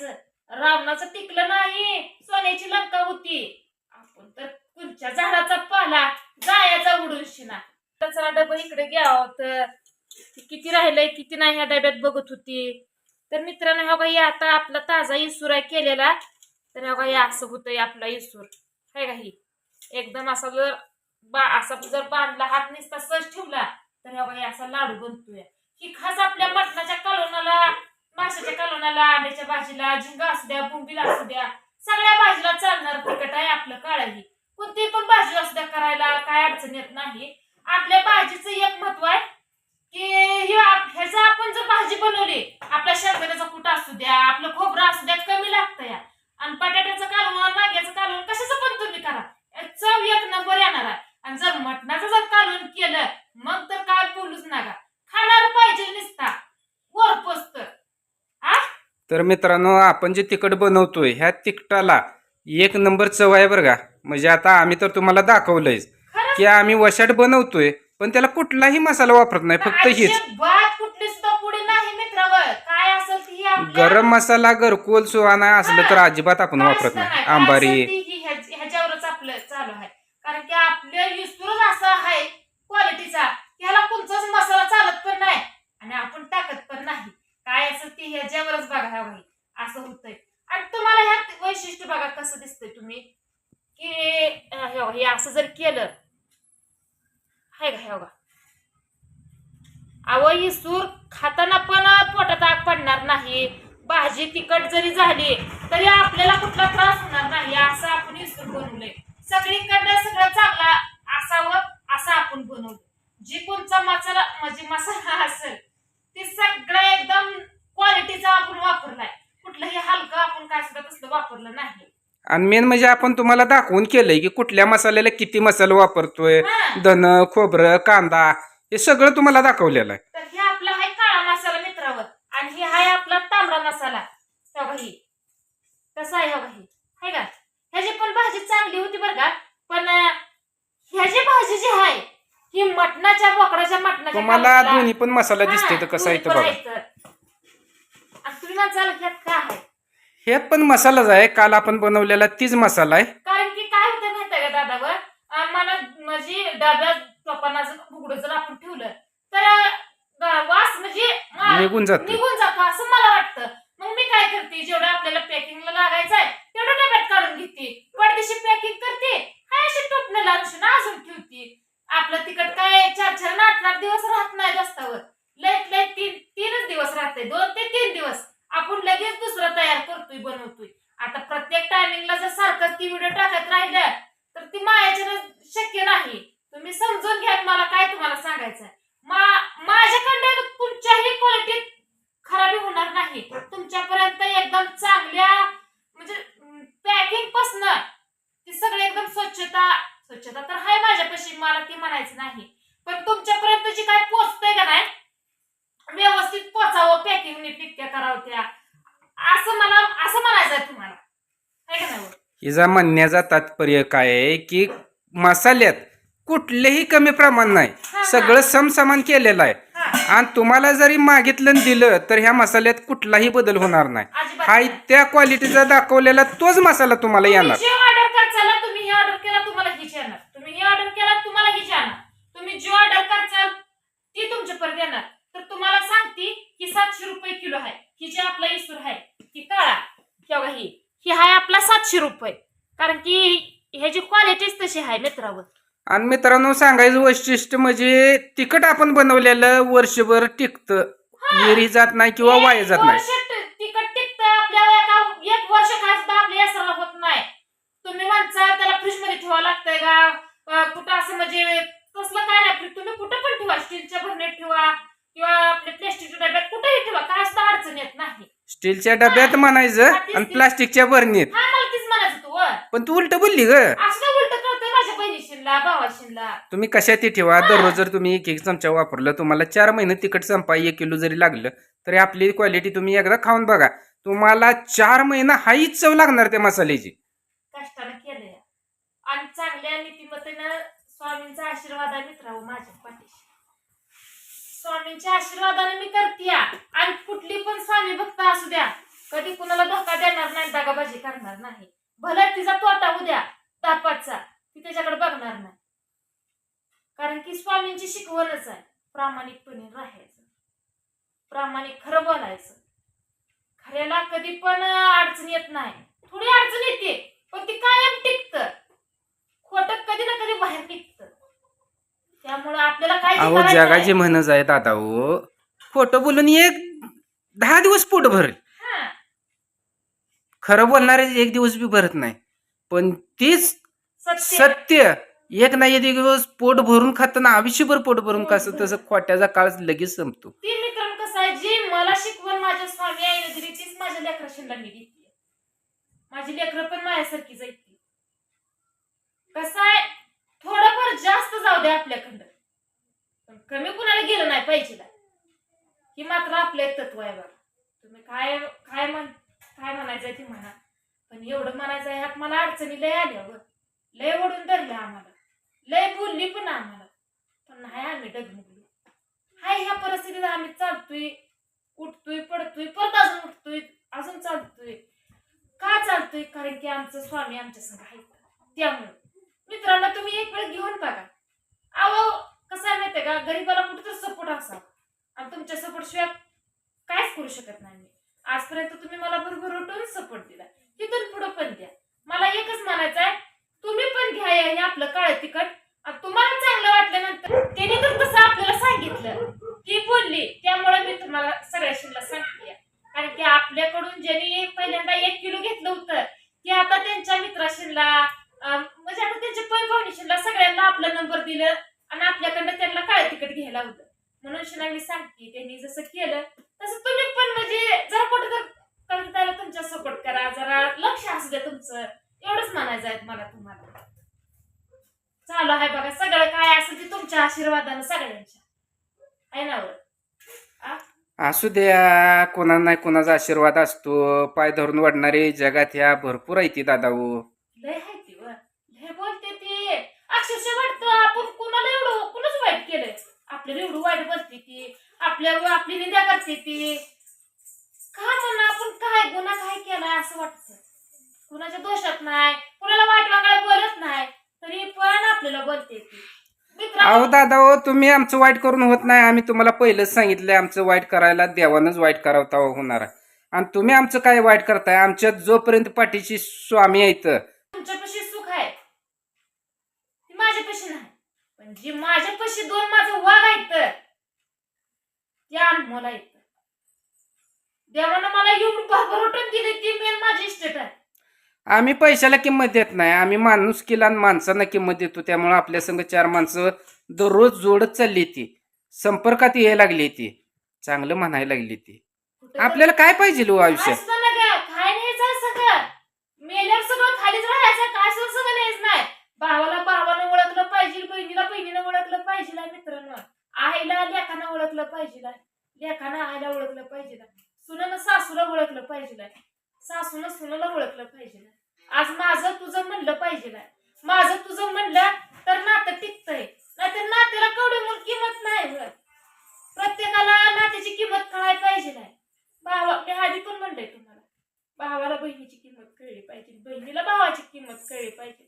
करायचं. रावणाचं टिकलं नाही. सोन्याची लंका होती. आपण तर कुंच्या झाडाचा पाला गायाचा उडून शिना कचरा डबा इकडे घ्यावं तर किती राहिलंय किती नाही ह्या डब्यात बघत होती. तर मित्रांनो ह्या बाई आता आपला ताजा इसूर आहे केलेला. तर ह्या बाई असं होतंय आपला इसूर. हाय का ही? एकदम असा जर बा असा जर बांधला हात नुसता सज ठेवला तर ह्या बाई असा लाडू बनतोय. ही खास आपल्या मटणाच्या कलोनाला माशाच्या कालोनाला अंड्याच्या भाजीला झिंगा असू द्या बोंबील असू द्या सगळ्या भाजीला चालणार तिखट आहे आपलं काळाही कोणती पण भाजी असू द्या करायला काय अडचण येत नाही. आपल्या भाजीचं एक महत्त्व आहे की हे आप- ह्याचं आपण जर भाजी बनवली आपल्या शेंगदाण्याचा कुटा असू द्या आपलं खोबरं असू द्या कमी लागतं या आणि बटाट्याचं कालवण वांग्याचं कालवण कशाचं पण तुम्ही करा यात चव एक नंबर येणार आहे आणि जर मटणाचं जर कालवण केलं मग तर काय बोलूच नका खाणार पाहिजे निसता वर पोचत तर मित्रांनो आपण जे तिखट बनवतोय ह्या तिखटाला एक नंबर चव आहे बरं का. म्हणजे आता आम्ही तर तुम्हाला दाखवलंयच खरंच की आम्ही वशाट बनवतोय पण त्याला कुठलाही मसाला वापरत नाही फक्त हीच. गरम मसाला घरकुल सुहाना असलं तर अजिबात आपण वापरत नाही. आंबारी. ही आहे. कारण की आपलं युस्तुरच असा आहे क्वालिटीचा ह्याला कोणताच मसाला चालत पण नाही आणि आपण टाकत पण नाही. काय असेल ती ह्याच्यावरच बघा ह्या भाई असं होतंय. आणि तुम्हाला ह्या वैशिष्ट्य बघा कसं दिसतंय तुम्ही. की हे असं जर केलं. हाय का हे बघा. अहो ही सूर खाताना पण पोटात आग पडणार नाही. भाजी तिखट जरी झाली तरी आपल्याला कुठला त्रास होणार नाही. असं आपण इसूर बनवलंय. सगळीकडनं सगळं चांगला असावं असं आपण बनवलं जी कोणचा मसाला म्हणजे मसाला असेल ते सगळं एकदम क्वालिटीचा आपण वापरलाय कुठलंही हलकं आपण वापरलं नाही. आणि मेन म्हणजे आपण तुम्हाला दाखवून केलंय की कुठल्या मसाल्याला किती मसाला वापरतोय हा. धन खोबरं कांदा हे सगळं तुम्हाला दाखवलेलं आहे. तर हे आपला आहे काळा मसाला मित्रावर आणि हे आहे आपला तांबडा मसाला. हे बघा कसा आहे हे बघा आहे का? ह्याची पण भाजी चांगली होती बरं का पण अं, ह्याची भाजी जी आहे ही मटणाच्या बोकडाच्या मटणाच्या तुम्हाला कालवणाला- दोन्ही पण मसाला हा, दिसते तर कसं आहे दोन्ही पण बघा. आहेत तर. आणि तुम्ही ह्यात काय आहे? ह्यात पण मसालाच आहे. काल आपण बनवलेला तीच मसाला आहे. कारण की काय होतं माहिती का दादावर? मला म्हणजे डब्यात टोपाना जर उघडं जर आपण ठेवलं. तर वास म्हणजे निघून जातो. निघून जातो असं मला वाटतं. मग मी काय करते? जेवढं आपल्याला पॅकिंगला लागायचं आहे तेवढं डब्यात काढून घेते. पडदेशी पॅकिंग करते. हाय अशी टोपणं लावून अजून ठेवते. आपलं तिकट काय चार चार आठ आठ दिवस राहत नाही रस्त्यावर. लयत लय तीन तीनच दिवस राहते. दोन ते तीन दिवस आपण लगेच दुसरं तयार बनवतोय? आता प्रत्येक टायमिंगला जर सारखं ती व्हिडिओ टाकत राहिलं तर ती मायाच्या शक्य नाही. तुम्ही समजून घ्या मला काय तुम्हाला सांगायचं माझ्याकडे माझ्याकडनं तुमच्याही क्वालिटीत खराबी होणार नाही. तुमच्यापर्यंत एकदम चांगल्या म्हणजे पॅकिंग पासन ती सगळी एकदम स्वच्छता स्वच्छता तर आहे माझ्यापाशी मला ती म्हणायचं नाही. पण तुमच्यापर्यंत जी काय पोचतंय का नाही व्यवस्थित पोचावं पॅकिंग नीट करावं त्या. असं मला असं म्हणायचं तुम्हाला. आहे का नाही? हो? हिचा म्हणण्याचा तात्पर्य काय आहे की मसाल्यात कुठलेही कमी प्रमाण नाही. सगळं समसमान केलेलं आहे. आणि तुम्हाला जरी मागितलं आणि दिलं तर ह्या मसाल्यात कुठलाही बदल होणार नाही. अजिबात हा. त्या क्वालिटीचा दाखवलेला तोच मसाला तुम्हाला येणार. तुम्ही जे ऑर्डर करचाल तुम्ही हे ऑर्डर केला तुम्हाला हीच येणार. तुम्ही हे ऑर्डर केला तुम्हाला हीच येणार. तुम्ही जे ऑर्डर करचाल ती तुमच्यापर्यंत येणार. तर तुम्हाला सांगते की सातशे रुपये किलो आहे. ही जे आपला इसूर आहे. ती काळा किंवा ही? ही आहे आपला सातशे रुपये. कारण की ह्याची क्वालिटीच तशी आहे मित्रावर. आणि मित्रांनो सांगायचं वैशिष्ट्य म्हणजे तिखट आपण बनवलेलं वर्षभर टिकतं. विरी जात नाही किंवा वाया जात नाही वर्ष तिकट टिकत आपल्याला एका एक वर्ष काय सुद्धा आपल्या यासराला होत नाही तुम्ही म्हणता त्याला फ्रीजमध्ये ठेवावं लागतंय का अं, कुठं असं म्हणजे तसलं काय नाही फ्रीज तुम्ही कुठं पण ठेवा स्टीलच्या भरणीत ठेवा किंवा आपल्या प्लॅस्टिकच्या डब्यात कुठेही ठेवा काय सुद्धा अडचण येत नाही स्टीलच्या डब्यात म्हणायचं आणि प्लास्टिकच्या तू वर. पण तू उलट बोलली ग. तुम्ही कशात ठेवा दररोज जर तुम्ही एक एक चमचा वापरलं तुम्हाला चार महिने तिखट संपा एक किलो जरी लागलं तरी आपली क्वालिटी तुम्ही एकदा खाऊन बघा. तुम्हाला चार महिना हाईच चव लागणार त्या मसाल्याची. आणि चांगल्या स्वामींचा आशीर्वाद मित्रांनो माझ्या पाठीशी. स्वामींच्या आशीर्वादाने मी करते आणि कुठली पण स्वामी भक्त असू द्या कधी कुणाला धोका देणार नाही दागाबाजी करणार नाही. भले तिचा तोटा उद्या तापाचा ती त्याच्याकडे बघणार नाही. कारण की स्वामींची शिकवणच आहे प्रामाणिकपणे राहायचं. प्रामाणिक खरं बोलायचं. खऱ्याला कधी पण अडचण येत नाही. थोडी अडचण येते पण ती कायम टिकत. खोट कधी ना कधी बाहेर निघत. त्यामुळे आपल्याला काय जे अहो करायचं आहे- जगाची म्हणच आहे दादा हो. खोटं बोलून एक दहा दिवस पोट भरेल. हा, खरं बोलणारे एक दिवस बी भरत नाही. पण तेच सत्य. सत्य. एक नाही एक दिवस पोट भरून खाताना आयुष्यभर पोट भरून कसं तसं खोट्याचा काळ लगेच संपतो. ती मित्र कसं आहे जी मला शिकवण माझ्या स्वामी आईने दिली तीच माझ्या लेकराशीला मी घेतली. माझी लेकरं पण माझ्यासारखीच आहेत ती. कसं आहे थोडंफार जास्त जाऊ दे आपल्याकडं. पण कमी कुणाला गेलं नाही पाहिजे ही मात्र आपलं एक तत्व आहे बघा. तुम्ही काय काय म्हण काय म्हणायचंय ती म्हणा. पण एवढं म्हणायचं आहे ह्यात मला अडचणी लय आल्या व लय ओढून धरलं आम्हाला. लय बोलली पण आम्हाला. पण नाही आम्ही डगमगलो. हाय ह्या परिस्थितीत आम्ही चालतोय उठतोय पडतोय परत अजून उठतोय अजून चालतोय. का चालतोय? कारण की आमचं स्वामी आमच्या संग आहे त्यामुळे. मित्रांना तुम्ही एक वेळ घेऊन बघा. अहो कसं आहे माहितीये का? गरीबाला कुठेतरी तर सपोर्ट असावा आणि तुमच्या सपोर्ट शिवाय काहीच करू शकत नाही मी. आजपर्यंत तुम्ही मला भरभर उठून सपोर्ट दिला तिथून पुढे पण द्या मला एकच म्हणायचं आहे तुम्ही पण घ्या हे आपलं काळं तिखट आणि तुम्हाला चांगलं वाटल्यानंतर त्याने तर तसं आपल्याला सांगितलं ती बोलली त्यामुळे मी तुम्हाला सगळ्याशीला सांगते कारण की आपल्याकडून ज्यांनी पहिल्यांदा एक किलो घेतलं होतं ते आता त्यांच्या मित्राशीला अं, म्हणजे आता त्यांच्या पैपावणीशीला सगळ्यांना आपला नंबर दिलं आणि आपल्याकडनं त्यांना काळं तिकट घ्यायला होतं म्हणून शिना मी सांगते त्यांनी जसं केलं तसं तुम्ही पण म्हणजे जरा कुठं तर कविताला तुमच्या सपोर्ट करा. जरा लक्ष असू द्या तुमचं. एवढंच म्हणायचं आहे मला तुम्हाला. चालू आहे बघा सगळं काय असेल ते तुमच्या आशीर्वादानं सगळ्यांच्या. आहे ना? असू द्या कोणा नाही कोणाचा आशीर्वाद असतो. पाय धरून वाढणारे जगात ह्या भरपूर आहे ती दादा हो लय आहे ती वर लय बोलते ती अक्षरशः वाटतं आपण कुणाला एवढं कुणाच वाईट केलंय. आपल्याला एवढं वाईट बोलते ती. आपल्या आपली निंदा करते ती. का म्हणा आपण काय गुन्हा काय केलाय असं वाटतं. कुणाच्या दोषात नाही कुणाला वाईट वागायला बोलत नाही तरी पण आपल्याला बोलते ती. अहो दादा हो तुम्ही आमचं वाईट करून होत नाही. आम्ही तुम्हाला पहिलंच सांगितलंय आमचं वाईट करायला देवानंच वाईट करावं तेव्हा होणार आहे. आणि तुम्ही आमचं काय वाईट करताय? आमच्यात जोपर्यंत पाठीशी स्वामी आहेत. तुमच्यापाशी सुख आहे ती माझ्यापाशी नाही पण जी माझ्यापाशी दोन माझं वाघ आहेत त्या अनमोल आहेत देवानं मला एवढं भरभरोटून दिली ती मेन माझी इस्टेट आहे. आम्ही पैशाला किंमत देत नाही आम्ही माणूस किला आणि माणसांना किंमत देतो त्यामुळे आपल्या संग चार माणसं दररोज जोडत चालली ती. संपर्कात यायला लागली ती. चांगलं म्हणायला लागली ती. कुठं आपल्याला काय पाहिजे लो सुद्धा नका काय न्यायचं सगळं मेल्यावर सगळं खालीच राहायचं काय सुद्धा सगळं न्यायचं नाही. भावाला भावानं ओळखलं पाहिजे बहिणीला बहिणीला ओळखलं पाहिजे मित्रांनो. आईला लेखाना ओळखलं पाहिजे लेखाना आईला ओळखलं पाहिजे सुनानं सासूला ओळखलं पाहिजे सासून सुनाला ओळखलं पाहिजे आज माझं तुझं म्हणलं पाहिजे माझं तुझं म्हणलं तर नातं टिकतंय. नाहीतर नात्याला कवडी म्हणून किंमत नाही ग. प्रत्येकाला नात्याची किंमत कळायला पाहिजे नाही भावा मी आधी पण म्हणलंय तुम्हाला. भावाला बहिणीची किंमत कळली पाहिजे. बहिणीला भावाची किंमत कळली पाहिजे.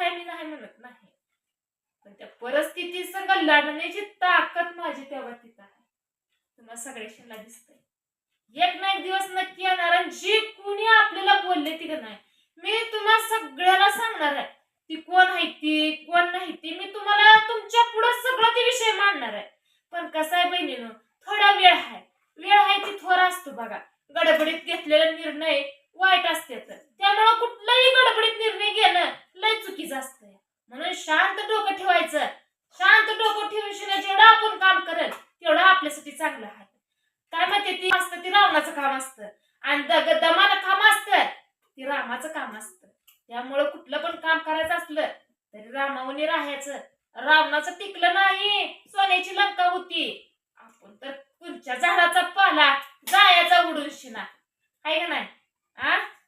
आहे मी नाही म्हणत नाही. पण त्या परिस्थिती संग लढण्याची ताकद माझी तेव्हा तिथं आहे. तुम्हाला सगळ्याशीला दिसतंय. एक ना एक दिवस नक्की येणार आणि जी कुणी आपल्याला बोलले ती नाही मी तुम्हाला सगळ्याला सांगणार आहे. ती कोण आहे ती कोण नाही ती मी तुम्हाला तुमच्यापुढे सगळं ते विषय मांडणार आहे. पण कसं आहे बहिणीनं थोडा वेळ आहे. वेळ आहे ती थोर असतो बघा. गडबडीत घेतलेला निर्णय वाईट असते तर. त्यामुळं कुठलाही गडबडीत निर्णय घेणं लय चुकीचं असतंय. म्हणून शांत डोकं ठेवायचं. शांत डोकं ठेवून शिवाय जेवढं आपण काम करत तेवढं आपल्यासाठी चांगलं आहे. काय माहिती ती असतं ती रावणाचं काम असतं. आणि दग दमानं काम असतं ती रामाचं काम असतं. त्यामुळं कुठलं पण काम करायचं असलं तरी रामावनी राहायचं. रावणाचं टिकलं नाही सोन्याची लंका होती. आपण तर तुमच्या झाडाचा पाला जायाचा उडून शिना आहे का नाही? ¿Ah?